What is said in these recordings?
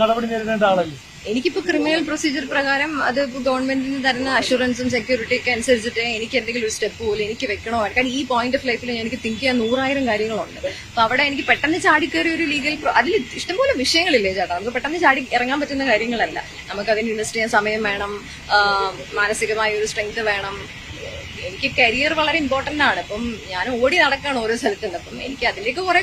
നടപടി നേരിടേണ്ട ആളല്ലേ? എനിക്കിപ്പോ ക്രിമിനൽ പ്രൊസീജിയർ പ്രകാരം അത് ഗവൺമെന്റിന് തരുന്ന അഷുറൻസും സെക്യൂരിറ്റി ഒക്കെ അനുസരിച്ചിട്ട് എനിക്ക് എന്തെങ്കിലും ഒരു സ്റ്റെപ്പ് പോലും എനിക്ക് വെക്കണോ? കാരണം ഈ പോയിന്റ് ഓഫ് ലൈഫിൽ എനിക്ക് തിങ്ക് ചെയ്യാൻ നൂറായിരം കാര്യങ്ങളുണ്ട്. അപ്പൊ അവിടെ എനിക്ക് പെട്ടെന്ന് ചാടിക്കയറി ഒരു ലീഗൽ അതിൽ ഇഷ്ടംപോലെ വിഷയങ്ങളില്ലേ ചേട്ടാ. നമുക്ക് പെട്ടെന്ന് ചാടി ഇറങ്ങാൻ പറ്റുന്ന കാര്യങ്ങളല്ല. നമുക്ക് അതിന് ഇൻവെസ്റ്റ് ചെയ്യാൻ സമയം വേണം മാനസികമായ ഒരു സ്ട്രെങ്ത് വേണം. എനിക്ക് കരിയർ വളരെ ഇമ്പോർട്ടന്റ് ആണ്. അപ്പം ഞാൻ ഓടി നടക്കാണ് ഓരോ സ്ഥലത്തും അപ്പം എനിക്ക് അതിലേക്ക് കുറെ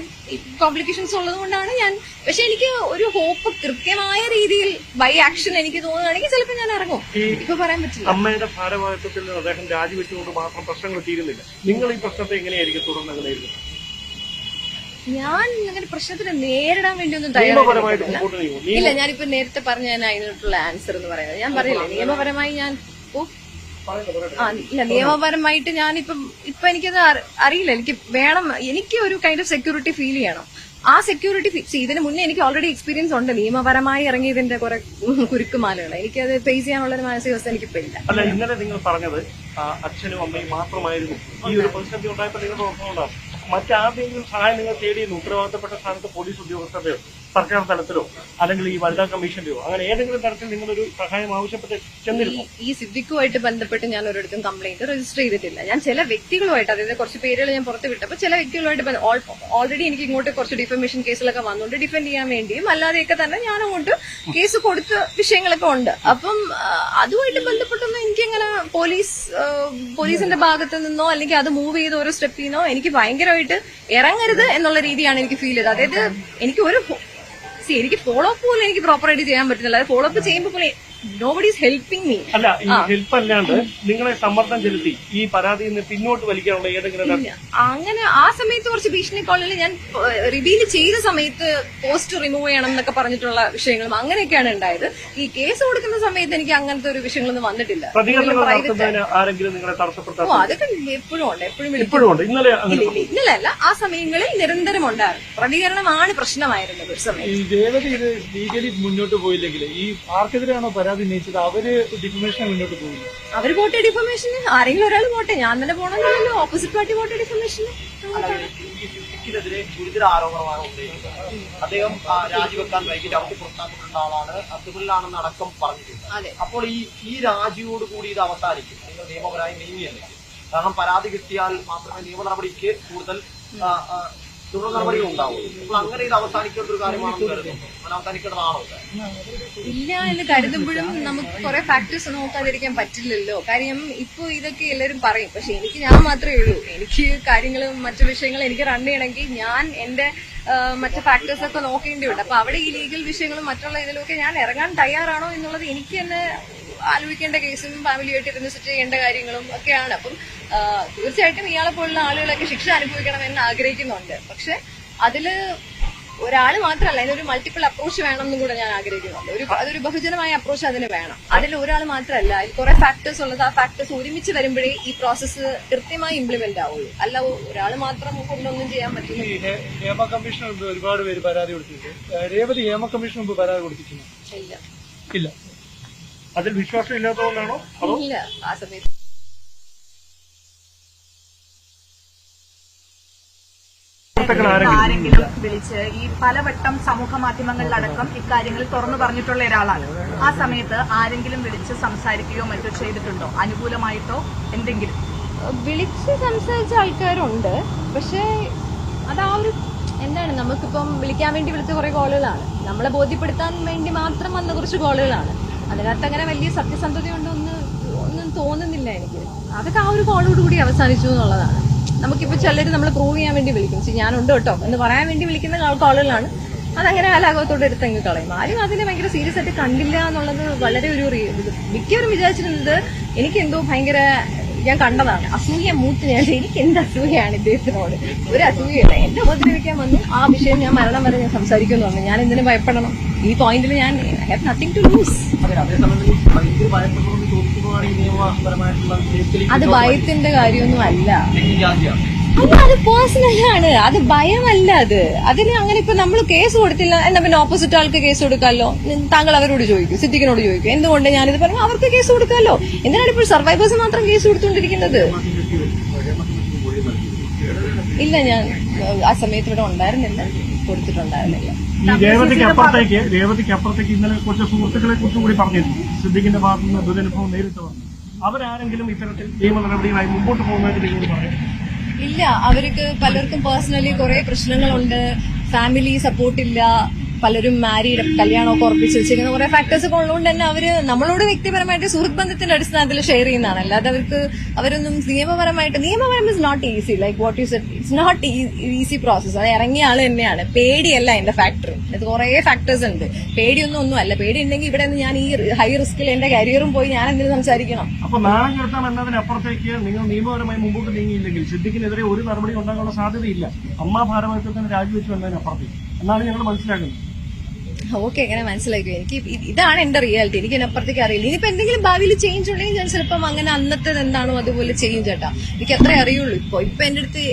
കോംപ്ലിക്കേഷൻസ് ഉള്ളത് കൊണ്ടാണ് ഞാൻ. പക്ഷെ എനിക്ക് ഒരു ഹോപ്പ് കൃത്യമായ രീതിയിൽ ബൈ ആക്ഷൻ എനിക്ക് തോന്നുകയാണെങ്കിൽ ചിലപ്പോൾ ഞാൻ ഇറങ്ങും. ഇപ്പൊ പറയാൻ പറ്റില്ല. അമ്മയുടെ ഭാരവാഹിത്വത്തിൽ നിന്ന് അദ്ദേഹം രാജിവെച്ചുകൊണ്ട് മാത്രം പ്രശ്നങ്ങൾ തീരുന്നില്ല. നിങ്ങൾ ഈ പ്രശ്നത്തെ എങ്ങനെയായിരിക്കും? തുടർന്ന് നേരിടുന്നത് ഞാൻ അങ്ങനെ പ്രശ്നത്തിന് നേരിടാൻ വേണ്ടി ഒന്നും തയ്യാറായിട്ടില്ല. ഇല്ല ഞാനിപ്പോ നേരത്തെ പറഞ്ഞ ഞാൻ അതിനുള്ള ആൻസർ എന്ന് പറയുന്നത്. ഞാൻ പറയില്ല നിയമപരമായി ഞാൻ ആ ഇല്ല നിയമപരമായിട്ട് ഞാനിപ്പം ഇപ്പൊ എനിക്കത് അറി- അറിയില്ല. എനിക്ക് വേണം എനിക്ക് ഒരു കൈൻഡ് ഓഫ് സെക്യൂരിറ്റി ഫീൽ ചെയ്യണം. ആ സെക്യൂരിറ്റി ഇതിന് മുന്നേ എനിക്ക് ഓൾറെഡി എക്സ്പീരിയൻസ് ഉണ്ട്. നിയമപരമായി ഇറങ്ങിയതിന്റെ കുറെ കുരുക്കുമാലകൾ. എനിക്കത് ഫേസ് ചെയ്യാനുള്ള ഒരു മാനസികാവസ്ഥ എനിക്കിപ്പോ ഇല്ല. അല്ല ഇന്നലെ നിങ്ങൾ പറഞ്ഞത് അച്ഛനും അമ്മയും മാത്രമായിരുന്നു. ഈ ഒരു പ്രതിസന്ധി ഉണ്ടായപ്പോൾ നിങ്ങൾ മറ്റാരുടെയെങ്കിലും സഹായം നിങ്ങൾ തേടിയിരുന്നു ഉത്തരവാദിത്തപ്പെട്ട സ്ഥാനത്ത് പോലീസ് ഉദ്യോഗസ്ഥരുടെയോ സർക്കാർ തലത്തിലോ അല്ലെങ്കിൽ ഈ വനിതാ കമ്മീഷന്റെയോ അങ്ങനെ ഏതെങ്കിലും തരത്തിൽ നിങ്ങളൊരു സഹായം ആവശ്യപ്പെട്ട് ചെന്നിരുന്നു? ഈ സിദ്ദിഖുമായിട്ട് ബന്ധപ്പെട്ട് ഞാൻ ഒരിടത്തും കംപ്ലൈന്റ് രജിസ്റ്റർ ചെയ്തിട്ടില്ല. ഞാൻ ചില വ്യക്തികളുമായിട്ട് അതായത് കുറച്ച് പേരുകൾ ഞാൻ പുറത്ത് വിട്ടപ്പോൾ ചില വ്യക്തികളുമായിട്ട് ഓൾറെഡി എനിക്ക് ഇങ്ങോട്ട് കുറച്ച് ഡിഫമേഷൻ കേസിലൊക്കെ വന്നുകൊണ്ട് ഡിഫെൻഡ് ചെയ്യാൻ വേണ്ടിയും അല്ലാതെയൊക്കെ തന്നെ ഞാൻ അങ്ങോട്ട് കേസ് കൊടുത്ത വിഷയങ്ങളൊക്കെ ഉണ്ട്. അപ്പം അതുമായിട്ട് ബന്ധപ്പെട്ടൊന്നും എനിക്കങ്ങനെ പോലീസ് പോലീസിന്റെ ഭാഗത്ത് നിന്നോ അല്ലെങ്കിൽ അത് മൂവ് ചെയ്ത് ഓരോ സ്റ്റെപ്പിൽ നിന്നോ എനിക്ക് ഭയങ്കരമായിട്ട് ഇറങ്ങരുത് എന്നുള്ള രീതിയാണ് എനിക്ക് ഫീൽ ചെയ്തത്. അതായത് എനിക്ക് ഒരു See, എനിക്ക് ഫോളോ അപ്പ് പോലും എനിക്ക് പ്രോപ്പറായിട്ട് ചെയ്യാൻ പറ്റുന്നില്ല. ഫോളോ അപ്പ് ചെയ്യുമ്പോൾ പോലും നോബഡി ഈസ് ഹെൽപ്പിംഗ് മീ അല്ല ഈ ഹെൽപ്പ് അല്ലാണ്ട് നിങ്ങളെ സമ്മർദ്ദം ചെലുത്തി ഈ പരാതിയിൽ നിന്ന് പിന്നോട്ട് വലിക്കാനുള്ള ഏതെങ്കിലും അങ്ങനെ ആ സമയത്ത് കുറച്ച് ഭീഷണി കോളിൽ ഞാൻ റിവീൽ ചെയ്ത സമയത്ത് പോസ്റ്റ് റിമൂവ് ചെയ്യണം എന്നൊക്കെ പറഞ്ഞിട്ടുള്ള വിഷയങ്ങളും അങ്ങനെയൊക്കെയാണ് ഉണ്ടായത്. ഈ കേസ് കൊടുക്കുന്ന സമയത്ത് എനിക്ക് അങ്ങനത്തെ ഒരു വിഷയങ്ങളൊന്നും വന്നിട്ടില്ല. ഓ അതൊക്കെ എപ്പോഴും ഉണ്ട്. എപ്പോഴും ഉണ്ട്. ഇന്നലെ അല്ല ഇല്ല, ഇല്ല, ആ സമയങ്ങളിൽ നിരന്തരം ഉണ്ടായിരുന്നു. പ്രതികരണമാണ് പ്രശ്നമായിരുന്നത് ഒരു സമയത്ത്. ഈ രേവതി ഇത് ലീഗലി മുന്നോട്ട് പോയില്ലെങ്കിൽ ഈ ആർക്കെതിരെയാണോ പരാതി ഉന്നയിച്ചത് അവർ ഡിഫമേഷൻ മുന്നോട്ട് പോയില്ല അവർ പോട്ടെ ഡിഫമേഷന്. ആരെങ്കിലും ഒരാൾ പോട്ടെ. ഞാൻ തന്നെ പോകണമെന്നില്ലല്ലോ ഓപ്പോസിറ്റ് പാർട്ടി പോട്ടെ ഡിഫമേഷന്. ഗുരുതര ആരോപണമാണ് ഉന്നയിക്കുന്നത്. അദ്ദേഹം രാജിവെക്കാൻ വൈകിട്ട് അവർക്ക് പുറത്താക്കപ്പെട്ട ആളാണ്. അസുഖിലാണെന്ന് അടക്കം പറഞ്ഞിട്ടുണ്ട്. അപ്പോൾ ഈ ഈ രാജിയോട് കൂടി ഇത് അവസാനിക്കും. നിങ്ങൾ നിയമപരമായി നീങ്ങിയല്ലേ? കാരണം പരാതി കിട്ടിയാൽ മാത്രമേ നിയമ നടപടിക്ക് കൂടുതൽ തുടർ നടപടികൾ ഉണ്ടാവും. അപ്പോൾ അങ്ങനെ ഇത് അവസാനിക്കേണ്ട ഒരു കാര്യമാണെന്ന് അവസാനിക്കേണ്ടതാണോ? ഇല്ല എന്ന് കരുതുമ്പോഴും നമുക്ക് കുറെ ഫാക്ടേഴ്സ് നോക്കാതിരിക്കാൻ പറ്റില്ലല്ലോ. കാര്യം ഇപ്പൊ ഇതൊക്കെ എല്ലാവരും പറയും. പക്ഷെ എനിക്ക് ഞാൻ മാത്രമേ ഉള്ളൂ. എനിക്ക് കാര്യങ്ങളും മറ്റു വിഷയങ്ങൾ എനിക്ക് റൺ ചെയ്യണമെങ്കിൽ ഞാൻ എന്റെ മറ്റു ഫാക്ടേഴ്സ് ഒക്കെ നോക്കേണ്ടി ഉണ്ട് അപ്പൊ അവിടെ ഈ ലീഗൽ വിഷയങ്ങളും മറ്റുള്ള ഇതിലൊക്കെ ഞാൻ ഇറങ്ങാൻ തയ്യാറാണോ എന്നുള്ളത് എനിക്ക് തന്നെ ആലോചിക്കേണ്ട കേസും ഫാമിലിയായിട്ട് ഇരുന്ന് സെറ്റ് ചെയ്യേണ്ട കാര്യങ്ങളും ഒക്കെയാണ്. അപ്പം തീർച്ചയായിട്ടും ഇയാളെ പോലുള്ള ആളുകളൊക്കെ ശിക്ഷ അനുഭവിക്കണമെന്ന് ആഗ്രഹിക്കുന്നുണ്ട്. പക്ഷെ അതിൽ ഒരാൾ മാത്രമല്ല അതിനൊരു മൾട്ടിപ്പിൾ അപ്രോച്ച് വേണം എന്നും കൂടെ ഞാൻ ആഗ്രഹിക്കുന്നുണ്ട്. ഒരു അതൊരു ബഹുജനമായ അപ്രോച്ച് അതിന് വേണം. അതിൽ ഒരാൾ മാത്രമല്ല അതിൽ കുറെ ഫാക്ടേഴ്സ് ഉള്ളത്. ആ ഫാക്ടേഴ്സ് ഒരുമിച്ച് വരുമ്പോഴേ ഈ പ്രോസസ്സ് കൃത്യമായി ഇംപ്ലിമെന്റ് ആവുള്ളൂ. അല്ല ഒരാൾ മാത്രം കൊണ്ടൊന്നും ചെയ്യാൻ പറ്റില്ല. നിയമ കമ്മീഷൻ ഒരുപാട് പേര് പരാതി കൊടുത്തിട്ടുണ്ട്. രേവതി നിയമ കമ്മീഷൻ മുമ്പ് പരാതി കൊടുത്തിട്ടുണ്ട്? ഇല്ല. ഇല്ല. അതിൽ വിശ്വാസം ഇല്ലാത്തതുകൊണ്ടാണോ? അതോ ഇല്ല ആ സമയത്ത്. ആരെങ്കിലും ആരെങ്കിലും വിളിച്ച് ഈ പലവട്ടം സമൂഹ മാധ്യമങ്ങളിലടക്കം ഇക്കാര്യങ്ങൾ തുറന്നു പറഞ്ഞിട്ടുള്ള ഒരാളാണ്. ആ സമയത്ത് ആരെങ്കിലും വിളിച്ച് സംസാരിക്കുകയോ മറ്റോ ചെയ്തിട്ടുണ്ടോ? അനുകൂലമായിട്ടോ എന്തെങ്കിലും? വിളിച്ച് സംസാരിച്ച ആൾക്കാരുണ്ട്. പക്ഷേ അത് ആ ഒരു എന്താണ് നമുക്കിപ്പം വിളിക്കാൻ വേണ്ടി വിളിച്ച കുറെ കോളുകളാണ്. നമ്മളെ ബോധ്യപ്പെടുത്താൻ വേണ്ടി മാത്രം വന്ന കുറച്ച് കോളുകളാണ്. അതിനകത്ത് അങ്ങനെ വലിയ സത്യസന്ധത ഉണ്ടോന്ന് ഒന്നും തോന്നുന്നില്ല എനിക്ക്. അതൊക്കെ ആ ഒരു കോളോട് കൂടി അവസാനിച്ചു എന്നുള്ളതാണ്. നമുക്കിപ്പോ ചിലർ നമ്മൾ പ്രൂവ് ചെയ്യാൻ വേണ്ടി വിളിക്കും. ശരി ഞാനുണ്ട് കേട്ടോ. എന്ന് പറയാൻ വേണ്ടി വിളിക്കുന്ന കോളുകളാണ് അതങ്ങനെ അലാഘവത്തോടെ എടുത്തങ്ങ് കളയും. ആരും അതിനെ ഭയങ്കര സീരിയസ് ആയിട്ട് കണ്ടില്ല എന്നുള്ളത് വളരെ ഒരു മിക്കവരും വിചാരിച്ചിരുന്നത് എനിക്ക് എന്തോ ഭയങ്കര ഞാൻ കണ്ടതാണ്. അസൂയ മൂത്ത് ഞാൻ എനിക്ക് എന്ത് അസൂയയാണ് ഇദ്ദേഹത്തിനോട്? ഒരു അസൂയല്ല എന്റെ ഉപദ്രവിക്കാൻ വന്നു ആ വിഷയം ഞാൻ മരണം വരെ ഞാൻ സംസാരിക്കുന്നു പറഞ്ഞു ഞാൻ എന്തിനു ഭയപ്പെടണം? ഈ പോയിന്റിൽ ഞാൻ I have nothing to lose അത് ഭയത്തിന്റെ കാര്യമൊന്നും അല്ല. അല്ല അത് പേഴ്സണൽ അത് ഭയമല്ല അത്. അതിന് അങ്ങനെ ഇപ്പൊ നമ്മൾ കേസ് കൊടുത്തില്ല. എന്നാ പിന്നെ ഓപ്പോസിറ്റ് ആൾക്ക് കേസ് കൊടുക്കാമല്ലോ താങ്കൾ അവരോട് ചോദിക്കും. സിദ്ദിഖിനോട് ചോദിക്കും. എന്തുകൊണ്ട് ഞാനിത് പറഞ്ഞു? അവർക്ക് കേസ് കൊടുക്കാമല്ലോ എന്തിനാണ് ഇപ്പോൾ സർവൈവേഴ്സ് മാത്രം കേസ് കൊടുത്തുകൊണ്ടിരിക്കുന്നത്? ഇല്ല ഞാൻ ആ സമയത്ത് ഇവിടെ ഉണ്ടായിരുന്നില്ല. കൊടുത്തിട്ടുണ്ടായിരുന്നില്ല. ഇന്നലെ കുറച്ച് കുറിച്ച് കൂടി സിദ്ദിഖിന്റെ ദുരനുഭവം അവരാരെങ്കിലും ഇത്തരത്തിൽ നിയമ നടപടികളായി മുമ്പോട്ട് പോകുന്നതിന് പറയും. ഇല്ല അവർക്ക് പലർക്കും പേഴ്സണലി കുറെ പ്രശ്നങ്ങളുണ്ട്. ഫാമിലി സപ്പോർട്ടില്ല പലരും മാരീഡ് കല്യാണമൊക്കെ ഉറപ്പിച്ച് വെച്ചിരിക്കുന്ന കുറെ ഫാക്ടേഴ്സ് ഒക്കെ ഉള്ളതുകൊണ്ട് തന്നെ അവർ നമ്മളോട് വ്യക്തിപരമായിട്ട് സുഹൃത്ത് ബന്ധത്തിന്റെ അടിസ്ഥാനത്തിൽ ഷെയർ ചെയ്യുന്നതാണ്. അല്ലാതെ അവർക്ക് അവരൊന്നും നിയമപരമായിട്ട് നിയമപരം is not easy like what set it's not easy process അത് ഇറങ്ങിയ ആൾ തന്നെയാണ്. പേടിയല്ല എന്റെ ഫാക്ടർ ഇത് കുറെ ഫാക്ടേഴ്സ് ഉണ്ട്. പേടിയൊന്നും ഒന്നും അല്ല പേടി ഉണ്ടെങ്കിൽ ഇവിടെ നിന്ന് ഞാൻ ഈ ഹൈ റിസ്കിൽ എന്റെ കരിയറും പോയി ഞാൻ എന്തിനു സംസാരിക്കണം. അപ്പൊ നാളെ കേട്ടാൽ എന്നതിനപ്പുറത്തേക്ക് നിങ്ങൾ നിയമപരമായി മുമ്പോട്ട് നീങ്ങിയില്ലെങ്കിൽ സിദ്ദിഖിനെതിരെ ഒരു നടപടി ഉണ്ടാകാനുള്ള സാധ്യതയില്ല. അമ്മ ഭാരവാഹിത്വത്തിന് രാജിവെച്ചു എന്നതിനപ്പുറത്തേക്ക് എന്നാണ് ഞങ്ങൾ മനസ്സിലാക്കുന്നത്. ഓക്കെ എങ്ങനെ മനസ്സിലാക്കി എനിക്ക് ഇതാണ് എന്റെ റിയാലിറ്റി. എനിക്ക് അതിനപ്പുറത്തേക്ക് അറിയില്ല. ഇനിയിപ്പോ എന്തെങ്കിലും ഭാവിയിൽ ചേഞ്ച് ഉണ്ടെങ്കിൽ ഞാൻ ചിലപ്പം അങ്ങനെ അന്നത്തേത് എന്താണോ അതുപോലെ ചേഞ്ച് ചേട്ടാ. എനിക്ക് അത്രേ അറിയുള്ളൂ ഇപ്പൊ. ഇപ്പൊ എന്റെ അടുത്ത്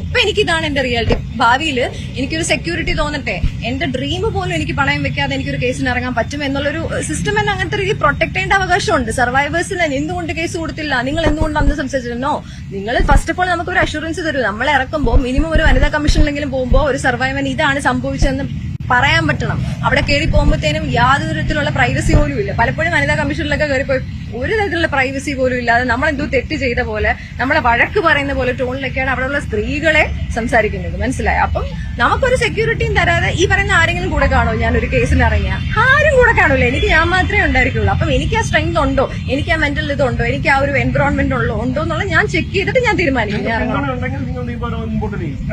ഇപ്പൊ എനിക്ക് ഇതാണ് എന്റെ റിയാലിറ്റി. ഭാവിയിൽ എനിക്കൊരു സെക്യൂരിറ്റി തോന്നട്ടെ. എന്റെ ഡ്രീം പോലും എനിക്ക് പണയം വെക്കാതെ എനിക്കൊരു കേസിന് ഇറങ്ങാൻ പറ്റും എന്നുള്ളൊരു സിസ്റ്റം തന്നെ അങ്ങനത്തെ രീതി പ്രൊട്ടക്ട് ചെയ്യേണ്ട അവകാശമുണ്ട്. സർവൈവേഴ്സിന് എന്തുകൊണ്ട് കേസ് കൊടുത്തില്ല? നിങ്ങൾ എന്തുകൊണ്ട് അന്ന് സംസാരിച്ചിരുന്നോ നിങ്ങൾ ഫസ്റ്റ് ഓഫ് ഓൾ നമുക്ക് ഒരു അഷുറൻസ് തരൂ. നമ്മളെ ഇറക്കുമ്പോൾ മിനിമം ഒരു വനിതാ കമ്മീഷനിലെങ്കിലും പോകുമ്പോൾ ഒരു സർവൈവൻ ഇതാണ് സംഭവിച്ചതെന്ന് പറയാൻ പറ്റണം. അവിടെ കയറി പോകുമ്പോഴത്തേനും യാതൊരു തരത്തിലുള്ള പ്രൈവസി പോലും ഇല്ല പലപ്പോഴും വനിതാ കമ്മീഷനിലൊക്കെ കയറിപ്പോയി ഒരു തരത്തിലുള്ള പ്രൈവസി പോലും ഇല്ലാതെ നമ്മൾ എന്തോ തെറ്റ് ചെയ്ത പോലെ നമ്മളെ വഴക്ക് പറയുന്ന പോലെ ടോണിലൊക്കെയാണ് അവിടെയുള്ള സ്ത്രീകളെ സംസാരിക്കുന്നത്. മനസ്സിലായോ? അപ്പം നമുക്കൊരു സെക്യൂരിറ്റിയും തരാതെ ഈ പറയുന്ന ആരെങ്കിലും കൂടെ കാണോ ഞാൻ ഒരു കേസിൽ ഇറങ്ങിയ. ആരും കൂടെ കാണൂല. എനിക്ക് ഞാൻ മാത്രമേ ഉണ്ടായിരിക്കുള്ളൂ. അപ്പം എനിക്ക് ആ സ്ട്രെങ്ത് ഉണ്ടോ? എനിക്ക് ആ മെന്റൽ ഇതുണ്ടോ എനിക്ക് ആ ഒരു എൻവറോൺമെന്റ് ഉള്ളോ ഉണ്ടോ എന്നുള്ളത് ഞാൻ ചെക്ക് ചെയ്തിട്ട് ഞാൻ തീരുമാനിക്കും. ഞാൻ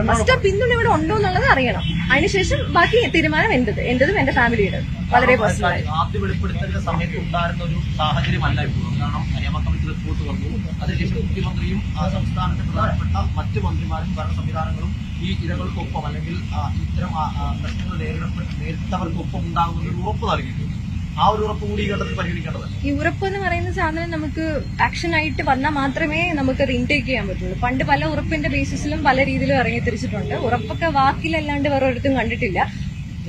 ഫസ്റ്റ് പിന്തുണ ഇവിടെ ഉണ്ടോ എന്നുള്ളത് അറിയണം. അതിനുശേഷം ബാക്കി തീരുമാനം എന്റത്. എന്റതും എന്റെ ഫാമിലിയുടെ വളരെ പേഴ്സണൽ ആദ്യ സമയത്ത് ഉണ്ടായിരുന്ന ഒരു സാഹചര്യമല്ല ഇപ്പോൾ കാരണം ഹരിയാമ കമ്മിറ്റി റിപ്പോർട്ട് വന്നു. അതിനുശേഷം മുഖ്യമന്ത്രിയും സംസ്ഥാനത്തെ പ്രധാനപ്പെട്ട മറ്റ് മന്ത്രിമാരും ഭരണ സംവിധാനങ്ങളും ഈ ഇരകൾക്കൊപ്പം അല്ലെങ്കിൽ ഇത്തരം പ്രശ്നങ്ങൾ നേരിട്ടവർക്കൊപ്പം ഉണ്ടാകുമെന്നൊരു ഉറപ്പ് നൽകിയിട്ടുണ്ട്. ആ ഒരു ഉറപ്പ് കൂടി ഈ ഈ ഉറപ്പ് എന്ന് പറയുന്ന സാധനം നമുക്ക് ആക്ഷൻ ആയിട്ട് വന്നാൽ മാത്രമേ നമുക്ക് അത് ഇൻടേക്ക് ചെയ്യാൻ പറ്റുള്ളൂ. പണ്ട് പല ഉറപ്പിന്റെ ബേസിസിലും പല രീതിയിലും ഇറങ്ങി തിരിച്ചിട്ടുണ്ട് ഉറപ്പൊക്കെ വാക്കിലല്ലാണ്ട് വേറെ ഒരിടത്തും കണ്ടിട്ടില്ല.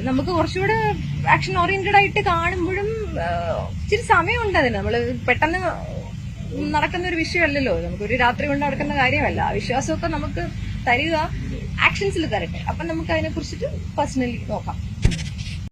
നമുക്ക് കുറച്ചുകൂടെ ആക്ഷൻ ഓറിയന്റഡ് ആയിട്ട് കാണുമ്പോഴും ഇച്ചിരി സമയമുണ്ട് അതിന്. നമ്മൾ പെട്ടെന്ന് നടക്കുന്ന ഒരു വിഷയമല്ലല്ലോ. നമുക്ക് ഒരു രാത്രി കൊണ്ട് നടക്കുന്ന കാര്യമല്ല. ആ വിശ്വാസമൊക്കെ നമുക്ക് തരിക ആക്ഷൻസിൽ തരട്ടെ. അപ്പൊ നമുക്ക് അതിനെ കുറിച്ചിട്ട് പേഴ്സണലി നോക്കാം.